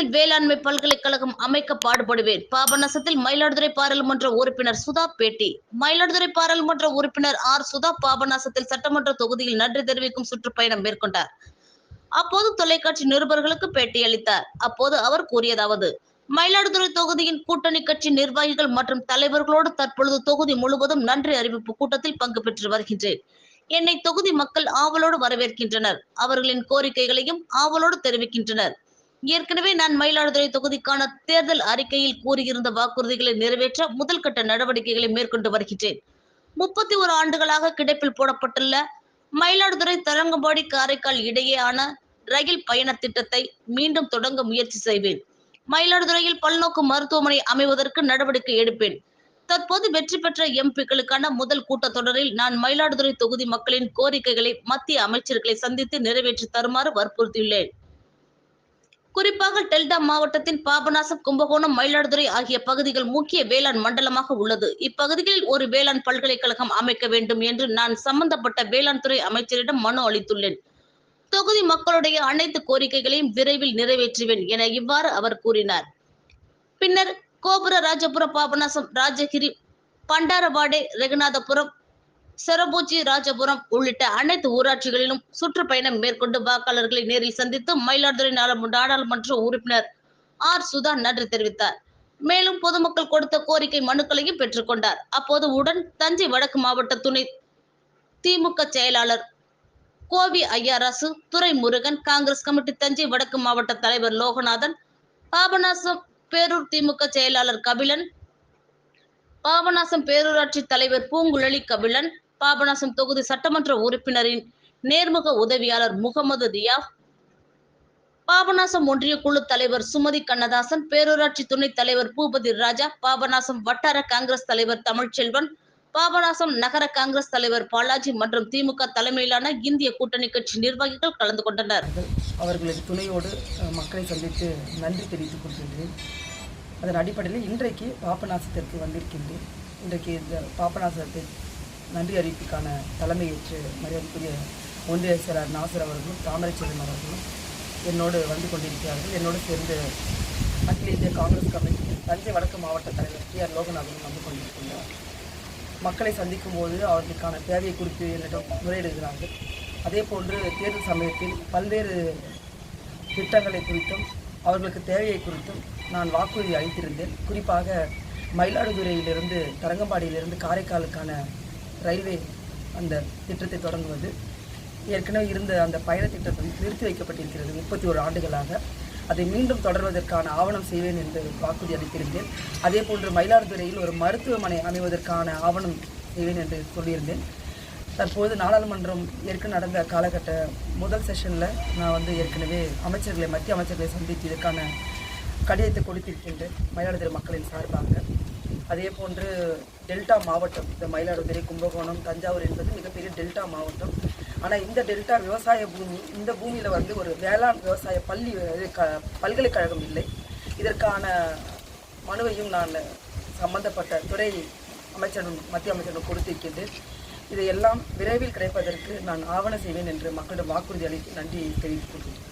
பாபநாசத்தில் வேளாண்மை பல்கலைக்கழகம் அமைக்க பாடுபடுவேன். பாபநாசத்தில் மயிலாடுதுறை பாராளுமன்ற உறுப்பினர் சுதா பேட்டி. மயிலாடுதுறை பாராளுமன்ற உறுப்பினர் ஆர். சுதா பாபநாசத்தில் சட்டமன்ற தொகுதியில் நன்றி தெரிவிக்கும் சுற்றுப்பயணம் மேற்கொண்டார். அப்போது தொலைக்காட்சி நிருபர்களுக்கு பேட்டியளித்தார் அப்போது அவர் கூறியதாவது மயிலாடுதுறை தொகுதியின் கூட்டணி கட்சி நிர்வாகிகள் மற்றும் தலைவர்களோடு தற்பொழுது தொகுதி முழுவதும் நன்றி அறிவிப்பு கூட்டத்தில் பங்கு பெற்று வருகின்றேன். என்னை தொகுதி மக்கள் ஆவலோடு வரவேற்கின்றனர். அவர்களின் கோரிக்கைகளையும் ஆவலோடு தெரிவிக்கின்றனர். ஏற்கனவே நான் மயிலாடுதுறை தொகுதிக்கான தேர்தல் அறிக்கையில் கூறியிருந்த வாக்குறுதிகளை நிறைவேற்ற முதல் கட்ட நடவடிக்கைகளை மேற்கொண்டு வருகின்றேன். முப்பத்தி ஒரு ஆண்டுகளாக கிடப்பில் போடப்பட்டுள்ள மயிலாடுதுறை தரங்கம்பாடி காரைக்கால் இடையேயான ரயில் பயண திட்டத்தை மீண்டும் தொடங்க முயற்சி செய்வேன். மயிலாடுதுறையில் பல்நோக்கு மருத்துவமனை அமைவதற்கு நடவடிக்கை எடுப்பேன். தற்போது வெற்றி பெற்ற எம்பிக்களுக்கான முதல் கூட்டத்தொடரில் நான் மயிலாடுதுறை தொகுதி மக்களின் கோரிக்கைகளை மத்திய அமைச்சர்களை சந்தித்து நிறைவேற்றி தருமாறு வற்புறுத்தியுள்ளேன். குறிப்பாக டெல்டா மாவட்டத்தின் பாபநாசம் கும்பகோணம் மயிலாடுதுறை ஆகிய பகுதிகள் முக்கிய வேளாண் மண்டலமாக உள்ளது. இப்பகுதிகளில் ஒரு வேளாண் பல்கலைக்கழகம் அமைக்க வேண்டும் என்று நான் சம்பந்தப்பட்ட வேளாண் துறை அமைச்சரிடம் மனு அளித்துள்ளேன். தொகுதி மக்களுடைய அனைத்து கோரிக்கைகளையும் விரைவில் நிறைவேற்றுவேன் என இவ்வாறு அவர் கூறினார். பின்னர் கோபுர ராஜபுரம் பாபநாசம் ராஜகிரி பண்டாரவாடே ரெகுநாதபுரம் செரபூச்சி ராஜபுரம் உள்ளிட்ட அனைத்து ஊராட்சிகளிலும் சுற்றுப்பயணம் மேற்கொண்டு வாக்காளர்களை நேரில் சந்தித்து மயிலாடுதுறை நாடாளுமன்ற உறுப்பினர் ஆர் சுதா நன்றி தெரிவித்தார். மேலும் பொதுமக்கள் கொடுத்த கோரிக்கை மனுக்களையும் பெற்றுக்கொண்டார் அப்போது உடன் தஞ்சை வடக்கு மாவட்ட துணை திமுக செயலாளர் கோவி ஐயாராசு துறை முருகன் காங்கிரஸ் கமிட்டி தஞ்சை வடக்கு மாவட்ட தலைவர் லோகநாதன் பாபநாசம் பேரூர் திமுக செயலாளர் கபிலன் பாபநாசம் பேரூராட்சி தலைவர் பூங்குழலி கபிலன் பாபநாசம் தொகுதி சட்டமன்ற உறுப்பினரின் நேர்முக உதவியாளர் முகமது தியாப் பாபநாசம் ஒன்றிய குழு தலைவர் சுமதி கண்ணதாசன் பேரூராட்சி துணைத் தலைவர் பூபதி ராஜா பாபநாசம் வட்டார காங்கிரஸ் தலைவர் தமிழ்ச்செல்வன் பாபநாசம் நகர காங்கிரஸ் தலைவர் பாலாஜி மற்றும் திமுக தலைமையிலான இந்திய கூட்டணி கட்சி நிர்வாகிகள் கலந்து கொண்டனர். அவர்களது துணையோடு மக்களை சந்தித்து நன்றி தெரிவித்துக் கொள்கின்றேன். அதன் அடிப்படையில் இன்றைக்கு பாபநாசத்திற்கு வந்திருக்கின்றேன். இன்றைக்கு இந்த பாபநாசத்தை நன்றி அறிவிப்புக்கான தலைமையேற்று மரியாதைக்குரிய ஒன்றிய செயலர் நாசர் அவர்களும் தாமரைச்செல்வன் அவர்களும் என்னோடு வந்து கொண்டிருக்கிறார்கள். என்னோடு சேர்ந்து அகில இந்திய காங்கிரஸ் கமிட்டி தஞ்சை வடக்கு மாவட்ட தலைவர் டி ஆர் லோகநாதனும் வந்து கொண்டிருக்கின்றார். மக்களை சந்திக்கும் போது அவர்களுக்கான தேவையை குறித்து என்னிடம் முறையிடுகிறார்கள். அதே போன்று தேர்தல் சமயத்தில் பல்வேறு திட்டங்களை குறித்தும் அவர்களுக்கு தேவையை குறித்தும் நான் வாக்குறுதி அளித்திருந்தேன். குறிப்பாக மயிலாடுதுறையிலிருந்து தரங்கம்பாடியிலிருந்து காரைக்காலுக்கான ரயில்வே அந்த திட்டத்தை தொடங்குவது. ஏற்கனவே இருந்த அந்த பயண திட்டத்தை நிறுத்தி வைக்கப்பட்டிருக்கிறது முப்பத்தி ஒரு ஆண்டுகளாக. அதை மீண்டும் தொடர்வதற்கான ஆவணம் செய்வேன் என்று வாக்குறுதி அளித்திருந்தேன். அதே போன்று மயிலாடுதுறையில் ஒரு மருத்துவமனை அமைவதற்கான ஆவணம் செய்வேன் என்று சொல்லியிருந்தேன். தற்போது நாடாளுமன்றம் ஏற்கனவே நடந்த காலகட்ட முதல் செஷனில் நான் வந்து ஏற்கனவே அமைச்சர்களை மத்திய அமைச்சர்களை சந்தித்து இதற்கான கடிதத்தை கொடுத்திருக்கின்றேன். மயிலாடுதுறை மக்களின் சார்பாக. அதே போன்று டெல்டா மாவட்டம் இந்த மயிலாடுதுறை கும்பகோணம் தஞ்சாவூர் என்பது மிகப்பெரிய டெல்டா மாவட்டம். ஆனால் இந்த டெல்டா விவசாய பூமி இந்த பூமியில் வந்து ஒரு வேளாண் விவசாய பள்ளி க பல்கலைக்கழகம் இல்லை. இதற்கான மனுவையும் நான் சம்பந்தப்பட்ட துறை அமைச்சரும் மத்திய அமைச்சரும் கொடுத்திருக்கின்றேன் இதையெல்லாம் விரைவில் கிடைப்பதற்கு நான் ஆவண செய்வேன் என்று மக்களிடம் வாக்குறுதி அளித்து நன்றி தெரிவித்துக் கொள்கிறேன்.